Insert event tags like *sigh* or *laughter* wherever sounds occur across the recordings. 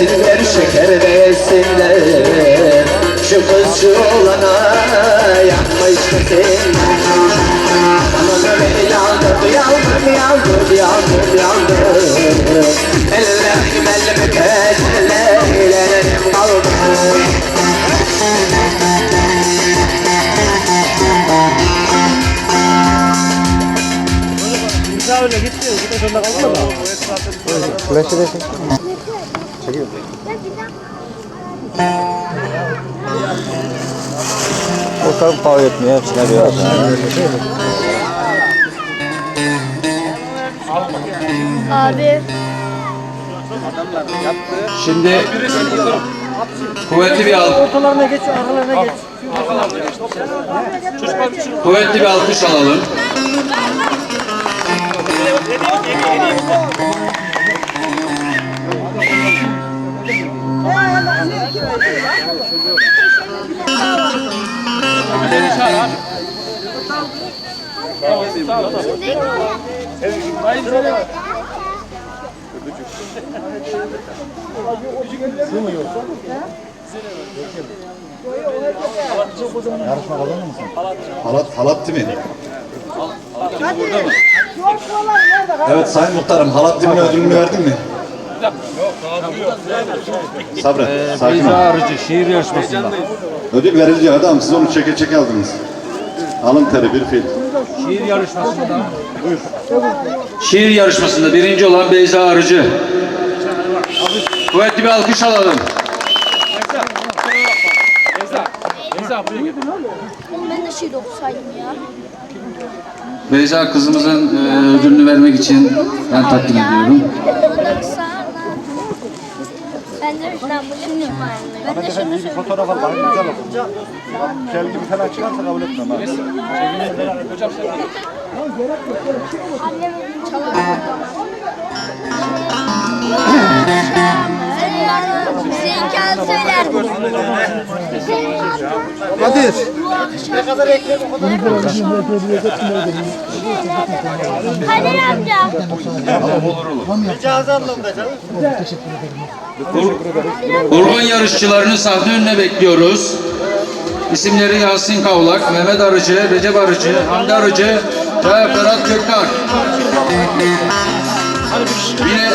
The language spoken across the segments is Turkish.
yesinler şeker de yesinler Şu kız şu olana yanmış mısın Aman beni yandır yandır yandır yandır yandır Ellerim elimi kellerim kaldı Flash'ı da çek. Ortalık pahalı etmiyor. Hepsine biraz. Abi. Şimdi kuvvetli bir al Ortalarına geç, aralarına geç. kuvvetli bir alkış alalım. Halat, halat değil mi? Evet Sayın Muhtarım, halat timine ödülünü verdin mi? Sabret, sakin ol. Arıcı şiir yarışmasında. Ödül verilecek adam, siz onu çeke çeke aldınız. Alın teri bir fil. Şiir yarışmasında. Şiir yarışmasında birinci olan Beyza Arıcı. Kuvvetli bir alkış alalım. Ben de şiir okusaydım ya. Beyza kızımızın e, ödülünü vermek için ben takdim ediyorum. *laughs* Ben de bunu ben de şunu söyleyeyim. Fotoğraf al, bakın güzel olsun. Kel gibi falan çıkarsa kabul etmem ha. Annem çalar. *laughs* Zekan söyler. Kadir. Kadir amca. Urban yarışçılarını sahne önüne bekliyoruz. İsimleri Yasin Kavlak, Mehmet Arıcı, Recep Arıcı, Hamdi Arıcı ve Ferhat Köktar. Yine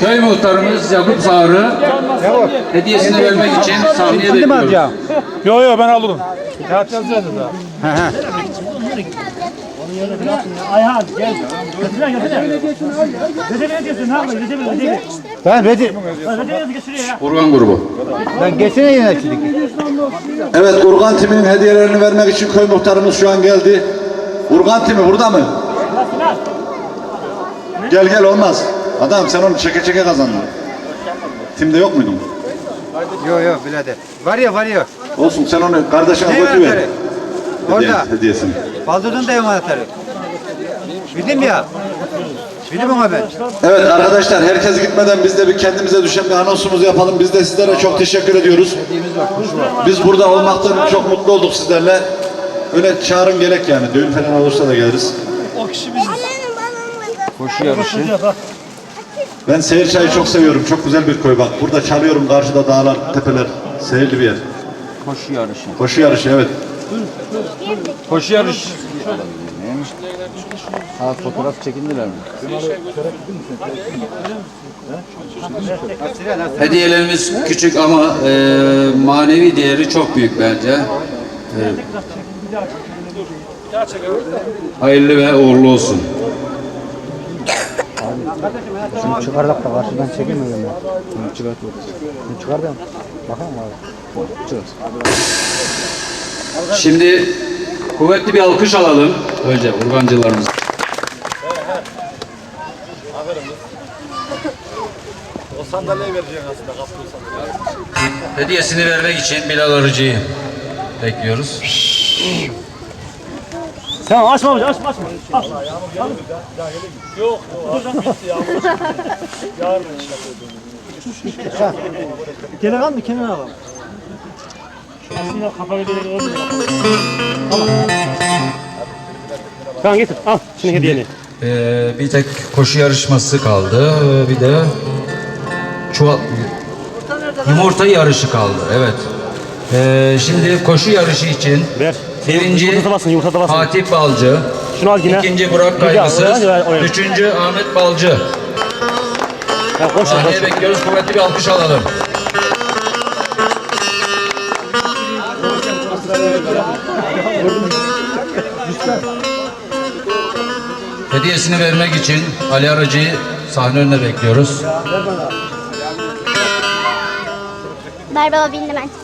köy muhtarımız Yakup Sarı hediyesini vermek için sahneye bekliyoruz. Yo yo ben alırım. Kağıt yazacağız da. Ayhan gel. Götüne götüne. Recep ne diyorsun? Ne yapayım? Recep Recep. Ben Recep. Urban grubu. Ben geçene yönetçilik. Evet, Urgan timinin hediyelerini vermek için köy muhtarımız şu an geldi. Urgan timi burada mı? Gel gel olmaz. Adam sen onu çeke çeke kazandın. Timde yok muydun? Yo yo birader. Var ya var ya. Olsun sen onu kardeşine Ne anahtarı? Hediye- Orada. Hediyesini. Baldır'ın da ev anahtarı. Bildim ya. Bildim ama ben. Evet arkadaşlar herkes gitmeden biz de bir kendimize düşen bir anonsumuzu yapalım. Biz de sizlere çok teşekkür ediyoruz. Biz burada olmaktan çok mutlu olduk sizlerle. Öyle çağırın gerek yani. Düğün falan olursa da geliriz. Koşu yarışı. Ben Seyir Çayı çok seviyorum. Çok güzel bir köy bak. Burada çalıyorum karşıda dağlar, tepeler. Seyirli bir yer. Koşu yarışı. Koşu yarışı evet. Koşu yarışı. Ha fotoğraf çekindiler mi? Hediyelerimiz küçük ama e, manevi değeri çok büyük bence. E, hayırlı ve uğurlu olsun. Şunu çıkardık da karşıdan çekemiyorum ben. Şunu çıkart. Şunu çıkar da bakalım abi. Çıkart. Şimdi kuvvetli bir alkış alalım önce urgancılarımız. O sandalyeyi vereceksin aslında. Hediyesini vermek için Bilal Arıcı'yı bekliyoruz. Tamam açma amca açma açma. Aç. Yok yok. bitti ya. Yarın Gene al mı kenara alalım. Aslında kafayı böyle orada Tamam. Tamam getir al şimdi hediyeni. Ee, bir tek koşu yarışması kaldı. Bir de çuval yumurta yarışı kaldı. Evet. Ee, şimdi koşu yarışı için Ver. birinci Yumurta basın, yumurta basın. Fatih Balcı, Şunu al yine. ikinci Burak daha, Kaygısız, üçüncü Ahmet Balcı. Ya koş koş. Sahneye bekliyoruz. Kuvvetli bir alkış alalım. Hediyesini vermek için Ali Arıcı'yı sahne önüne bekliyoruz. Ver baba bindim ben.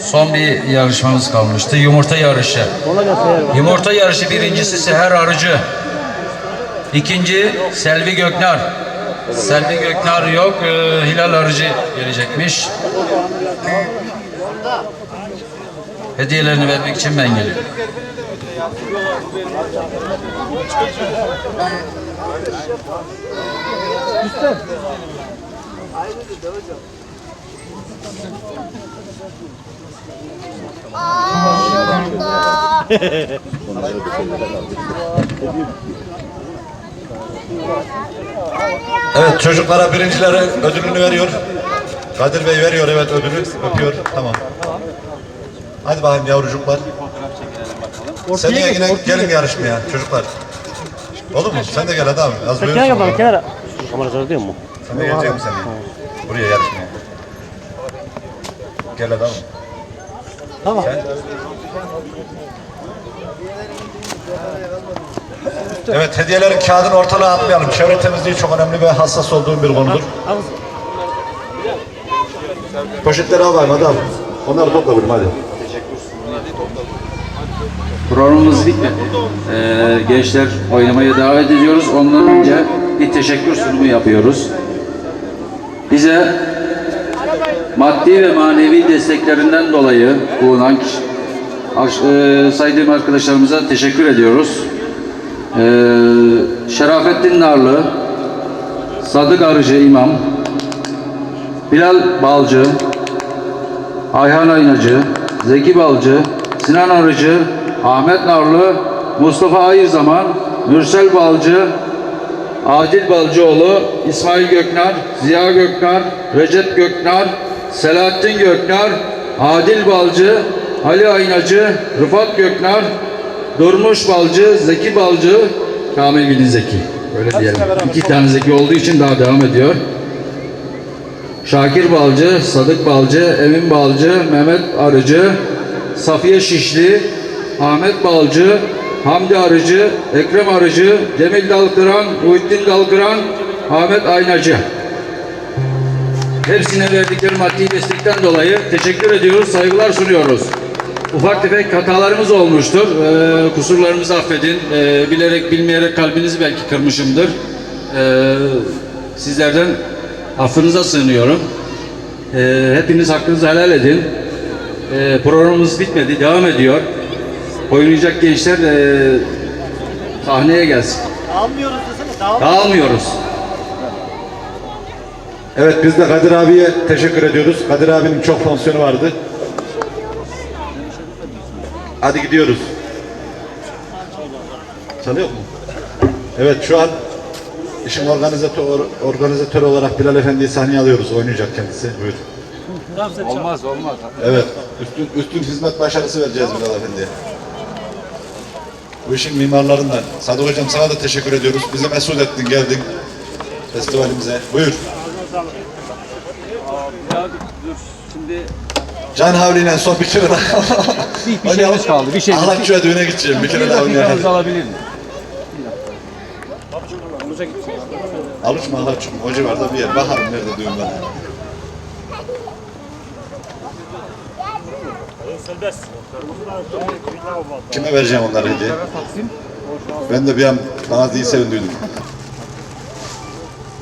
son bir yarışmamız kalmıştı. Yumurta yarışı. Yumurta yarışı birincisi Seher Arıcı. İkinci Selvi Göknar. Selvi Göknar yok. e, Hilal Arıcı gelecekmiş. Hediyelerini vermek için ben geliyorum. Evet çocuklara birincilere ödülünü veriyor. Kadir Bey veriyor evet ödülü öpüyor tamam. Hadi bakayım yavrucuklar. Seneye yine gelin yarışmaya çocuklar. Olur mu? Sen de gel hadi abi. Az Kenara bana kenara. Kamera zor değil mi? Sen de gelecek misin? Buraya yarışmaya. Gel abi. Tamam. Evet hediyelerin kağıdını ortalığa atmayalım. Çevre temizliği çok önemli ve hassas olduğum bir konudur. Poşetleri al bakayım hadi al. Onları topla benim hadi. Programımız bitmedi. Ee, gençler oynamaya davet ediyoruz. Ondan önce bir teşekkür sunumu yapıyoruz. Bize maddi ve manevi desteklerinden dolayı bulunan e, saydığım arkadaşlarımıza teşekkür ediyoruz. Ee, Şerafettin Narlı, Sadık Arıcı İmam, Bilal Balcı, Ayhan Aynacı, Zeki Balcı, Sinan Arıcı, Ahmet Narlı, Mustafa Ayırzaman, Mürsel Balcı, Adil Balcıoğlu, İsmail Göknar, Ziya Göknar, Recep Göknar, Selahattin Göknar, Adil Balcı, Ali Aynacı, Rıfat Göknar, Durmuş Balcı, Zeki Balcı, Kamil Bilin Zeki. Öyle diyelim. İki tane Zeki olduğu için daha devam ediyor. Şakir Balcı, Sadık Balcı, Emin Balcı, Mehmet Arıcı, Safiye Şişli, Ahmet Balcı, Hamdi Arıcı, Ekrem Arıcı, Cemil Dalkıran, Muhittin Dalkıran, Ahmet Aynacı. Hepsine verdikleri maddi destekten dolayı teşekkür ediyoruz, saygılar sunuyoruz. Ufak tefek hatalarımız olmuştur. Ee, kusurlarımızı affedin. Ee, bilerek bilmeyerek kalbinizi belki kırmışımdır. Ee, sizlerden affınıza sığınıyorum. Ee, hepiniz hakkınızı helal edin. Ee, programımız bitmedi, devam ediyor. Oynayacak gençler ee, sahneye gelsin. Almıyoruz desene. Dağıl. Dağılmıyoruz. Evet biz de Kadir abiye teşekkür ediyoruz. Kadir abinin çok fonksiyonu vardı. Hadi gidiyoruz. Çalıyor mu? Evet şu an işin organizatör, organizatör olarak Bilal Efendi'yi sahneye alıyoruz. Oynayacak kendisi. Buyur. Olmaz olmaz. Evet. Üstün, üstün hizmet başarısı vereceğiz Bilal Efendi'ye. Bu işin mimarlarından. Sadık Hocam sana da teşekkür ediyoruz. Bizi mesut ettin, geldin festivalimize. Buyur. Şimdi Can havliyle son bir kere daha. bir, bir şeyimiz kaldı. Bir şey. Ahlatçı'ya düğüne gideceğim. Bir kere Bir daha oynayalım. dakikanızı alabilir miyim? Aluç mu? O civarda bir yer. Bakalım nerede düğün var. Serbest. Kime vereceğim onları hediye? Ben de bir an bana değil sevindiydim.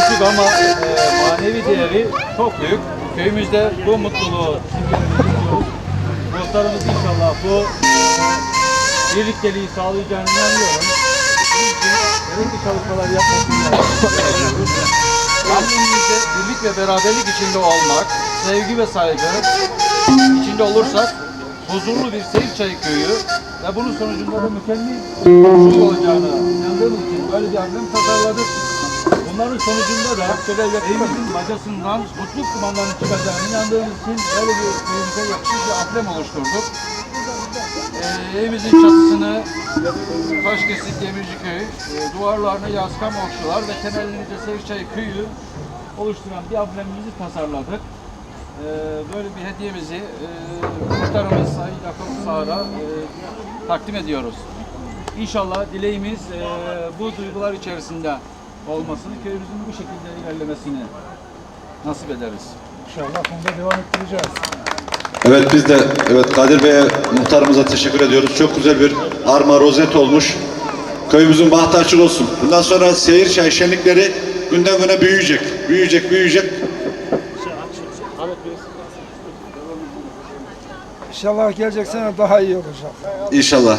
küçük ama e, manevi değeri çok büyük. Köyümüzde bu mutluluğu. Muhtarımız inşallah bu birlikteliği sağlayacağını inanıyorum. Gerekli çalışmalar istiyoruz. Kendimizde birlik ve beraberlik içinde olmak, sevgi ve saygı içinde olursak huzurlu bir Seyirçay köyü ve bunun sonucunda da mükemmel olacağını inandığımız için böyle bir amblem tasarladık. Bunların sonucunda da evimizin bacasından mutlu kumandanın çıkacağını inandığımız için böyle bir köyümüze yakışık bir amblem oluşturduk. Ee, evimizin çatısını Taşkesik Demirciköy, e, duvarlarını Yaskam Okçular ve temelini de Sevçay Köyü oluşturan bir amblemimizi tasarladık. Ee, böyle bir hediyemizi e, muhtarımız Sayın Yakup Sağır'a e, takdim ediyoruz. İnşallah dileğimiz e, bu duygular içerisinde olmasını, köyümüzün bu şekilde ilerlemesini nasip ederiz. Evet biz de evet Kadir Bey'e muhtarımıza teşekkür ediyoruz. Çok güzel bir arma rozet olmuş. Köyümüzün bahtı açık olsun. Bundan sonra seyir çay şenlikleri günden güne büyüyecek. Büyüyecek, büyüyecek. İnşallah gelecek sene daha iyi olacak. İnşallah.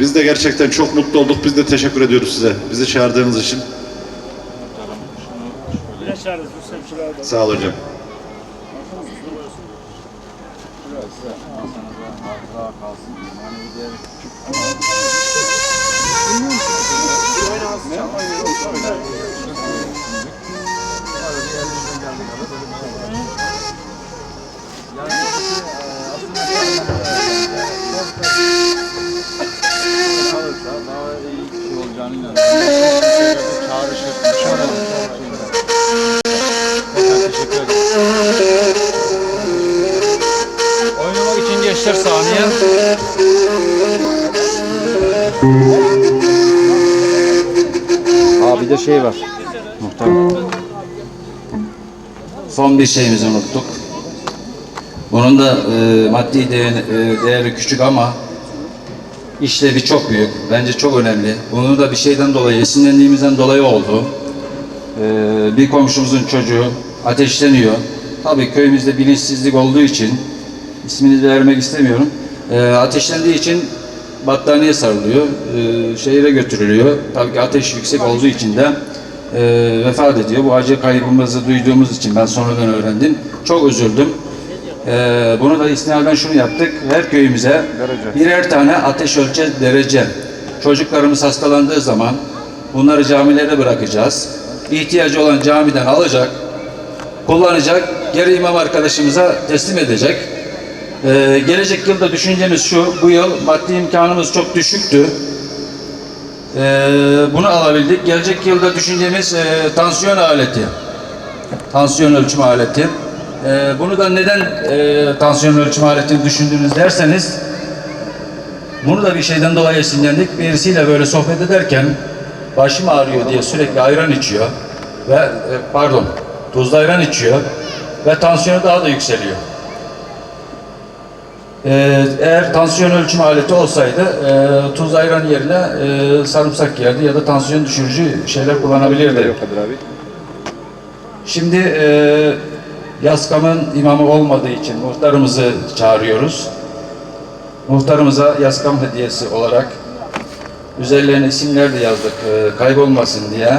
Biz de gerçekten çok mutlu olduk. Biz de teşekkür ediyoruz size. Bizi çağırdığınız için. Yaşarız Hüseyin Şura'da. Sağ olun hocam. kalırsa daha iyi şey olacağını inanıyorum. Çağrışır. İnşallah. Gençler sahneye. Abi de şey var. Muhtarım. Son bir şeyimizi unuttuk. Bunun da e, maddi değeri, e, değeri küçük ama işlevi çok büyük. Bence çok önemli. Bunu da bir şeyden dolayı, esinlendiğimizden dolayı oldu. E, bir komşumuzun çocuğu ateşleniyor. Tabii köyümüzde bilinçsizlik olduğu için ismini de vermek istemiyorum. E, ateşlendiği için battaniye sarılıyor. E, şehire götürülüyor. Tabii ki ateş yüksek olduğu için de e, vefat ediyor. Bu acı kaybımızı duyduğumuz için ben sonradan öğrendim. Çok üzüldüm. E, bunu da istinaden şunu yaptık. Her köyümüze birer tane ateş ölçer derece. Çocuklarımız hastalandığı zaman bunları camilere bırakacağız. İhtiyacı olan camiden alacak, kullanacak, geri imam arkadaşımıza teslim edecek. Ee, gelecek yılda düşüncemiz şu, bu yıl maddi imkanımız çok düşüktü. Ee, bunu alabildik. Gelecek yılda düşüncemiz e, tansiyon aleti. Tansiyon ölçüm aleti. Ee, bunu da neden e, tansiyon ölçüm aletini düşündünüz derseniz, bunu da bir şeyden dolayı esinlendik. Birisiyle böyle sohbet ederken başım ağrıyor diye sürekli ayran içiyor ve e, pardon tuzlu ayran içiyor ve tansiyonu daha da yükseliyor. Ee, eğer tansiyon ölçüm aleti olsaydı e, tuz ayran yerine e, sarımsak yerdi ya da tansiyon düşürücü şeyler kullanabilirdi. Şimdi e, Yaskam'ın imamı olmadığı için muhtarımızı çağırıyoruz. Muhtarımıza Yaskam hediyesi olarak üzerlerine isimler de yazdık e, kaybolmasın diye.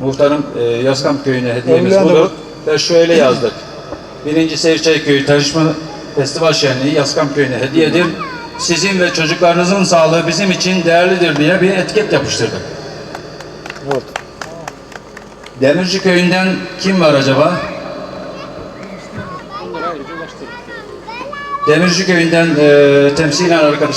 Muhtarım e, Yaskam köyüne hediyemiz budur ve şöyle yazdık. Birinci Seyirçay Köyü Tanışma Festival Şenliği Yaskam Köyü'ne hediyedir. Sizin ve çocuklarınızın sağlığı bizim için değerlidir diye bir etiket yapıştırdık. Demirci Köyü'nden kim var acaba? Demirci Köyü'nden e, temsilen arkadaş.